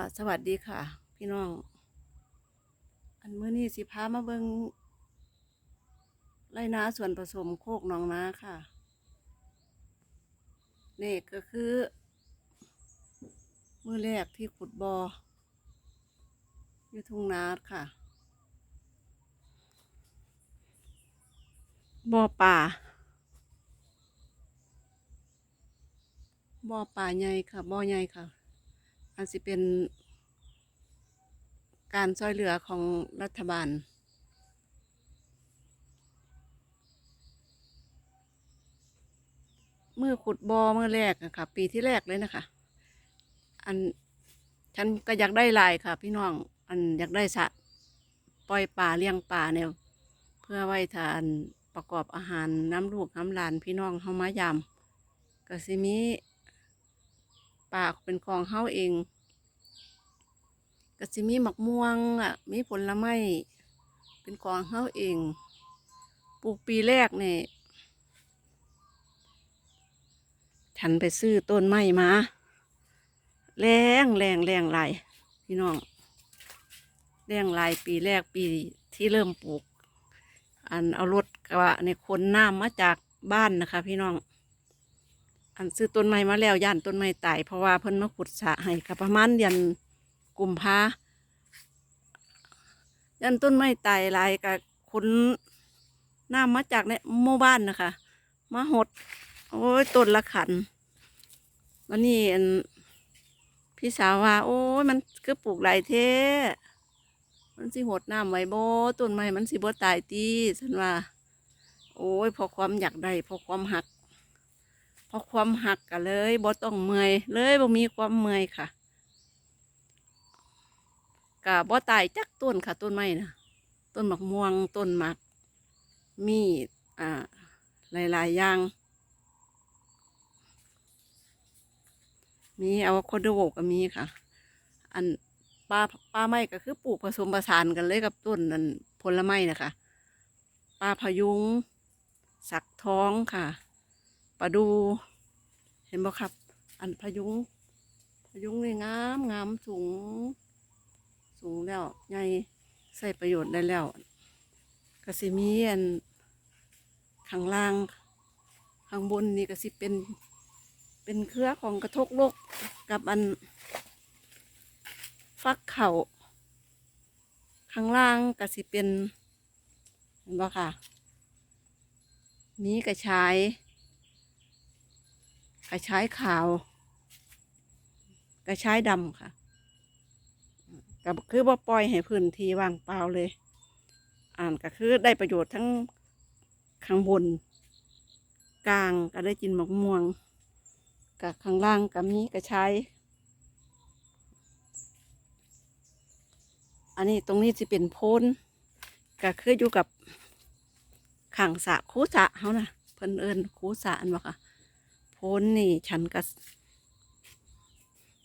ค่ะ สวัสดีค่ะ พี่น้อง อันเมื่อนี้สิพามาเบิงไรนาส่วนผสมโคกหนองนาค่ะ นี่ก็คือ มือแรกที่ขุดบอ่ออยู่ทุ่งนาค่ะบ่อป่าบ่อป่าใหญ่ค่ะบ่อใหญ่ค่ะ อันสิเป็น การช่วยเหลือของรัฐบาล เมื่อขุดบอ่อเมื่อแรกอะคะปีที่แรกเลยนะคะ อันฉันก็อยากได้ลายค่ะ พี่น้องอันอยากได้สระปล่อยป่าเลี้ยงป่าเนี่ยเพื่อไว้ทานประกอบอาหารน้ำลูกน้ำหลานพี่น้องเฮามายามก็สิมี ป่าเป็นของเฮาเองก็สิมีหมักม่วงอะมีผลไม้เป็นของเฮาเอง ปลูกปีแรกเนี่ยฉันไปซื้อต้นไม้มาแรงแรงแรงหลายพี่น้องแรงหลายปีแรกปีที่เริ่มปลูก อันเอารถกระบะในคนน้ำมาจากบ้านนะคะ พี่น้อง อันซื้อต้นไม้มาแล้วย่านต้นไม้ตายเพราะว่าเพิ่นมาขุดสะให้ค่ะประมาณเดือนกุมภาย่านต้นไม้ตายหลายกับคนน้ำมาจากในหมู่บ้านนะคะมาหด โอ้ยต้นละขันวันนี้พี่สาวว่า โอ้ยมันคือปลูกหลายเท่มันสิหดน้ำไว้บ่ต้นไม้มันสิบ่ตายตีฉันว่า โอ้ยพอความอยากได้พอความหัก ราะความหักกันเลยบ่ต้องเมื่อยเลยบ่มีความเมื่อยค่ะกะบ่ตายจักต้นค่ะ ต้นไม้นะต้นหมากม่วงต้นหมากมีอ่าหลายๆอย่าง มีอะโวคาโดก็มีค่ะ อันปลาปลาไม้ก็คือปลูกผสมผสานกันเลยกับต้นนั่นผลไม้นะคะปลาพยุง สักท้องค่ะ ปลาดู เห็นบ่ครับ อันพยุงพยุงนี่งามงามสูง สูงแล้วใหญ่ใส่ประโยชน์ได้แล้วก็สิมีอันข้างล่างข้างบนนี่ก็สิเป็น เป็นเครือของกระทกโลกกับอัน ฟักเข่าข้างล่างก็สิเป็นเห็นบ่ค่ะมีกระชาย กระชายขาว กระชายดำค่ะก็คือว่าปล่อยให้พื้นที่ว่างเปล่าเลย อ่านก็คือได้ประโยชน์ทั้งข้างบน กลางก็ได้กินหมะม่วงกับข้างล่างก็มีกระชายอันนี้ตรงนี้จะเป็นโพนก็คืออยู่กับขังสะคูสะเขานะเพิ่นเอิญคูสะอันบ่ค่ะ พ้นนี่ ฉันก็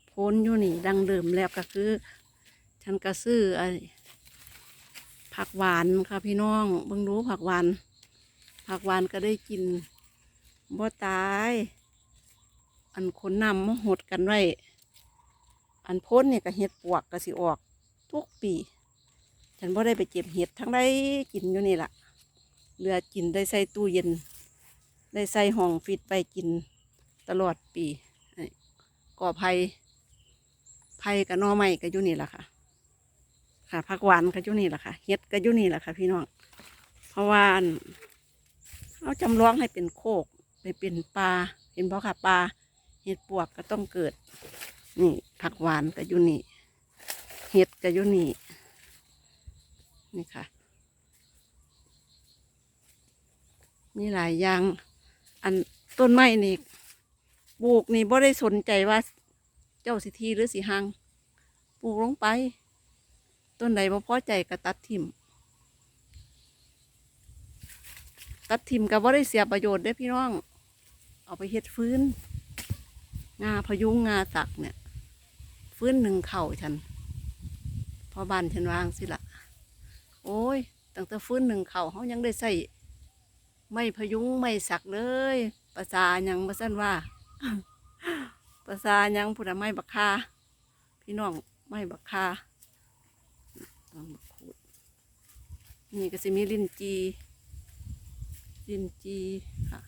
โพนอยู่นี่ ดังเดิมแล้วก็คือ ฉันก็ซื้อไอ้ผักหวานค่ะพี่น้องเบิ่งรู้ผักหวาน ผักหวานก็ได้กินบ่ตาย อันคนนำมาหดกันไว้ อันพ้นเนี่ยก็เห็ดปวกก็สิออก ทุกปี ฉันบ่ได้ไปเก็บเห็ดทั้งได้กินอยู่นี่ล่ะเหลือกินได้ใส่ตู้เย็น ได้ใส่ห้องฟิตไปกิน ตลอดปีไอ้ก่อไผ่ไผ่กับนอไม้ก็อยู่นี่แหละค่ะ ค่ะผักหวานก็อยู่นี่แหละค่ะเห็ดก็อยู่นี่แหละค่ะ พี่น้องเพราะว่าเอาจำลองให้เป็นโคกไปเป็นปลาเห็นบ่ค่ะปลาเห็ดปวกก็ต้องเกิด นี่ผักหวานก็อยู่นี่เห็ดก็อยู่นี่นี่ค่ะ มีหลายอย่าง อันต้นไม้นี่ ปลูกนี่บ่ได้สนใจว่า เจ้าสิทีหรือสิหังปลูกลงไป ต้นใดบ่พอใจก็ตัดทิ่มตัดทิ่มก็บ่ได้เสียประโยชน์ได้พี่น้อง เอาไปเฮ็ดฟื้นงาพยุงงาสักเนี่ย ฟื้นหนึ่งเข่าฉัน พอบ้านฉันวางสิละโอ้ยตั้งแต่ฟื้นหนึ่งเข่าเขายังได้ใส่ไม่พยุงไม่สักเลย ภาษาหยังมาสั้นว่า ภาษายังผุดไม่บักคาพี่น้องไม้บักคาต้นบักขูดนี่ก็สิมีลินจีลินจีค่ะ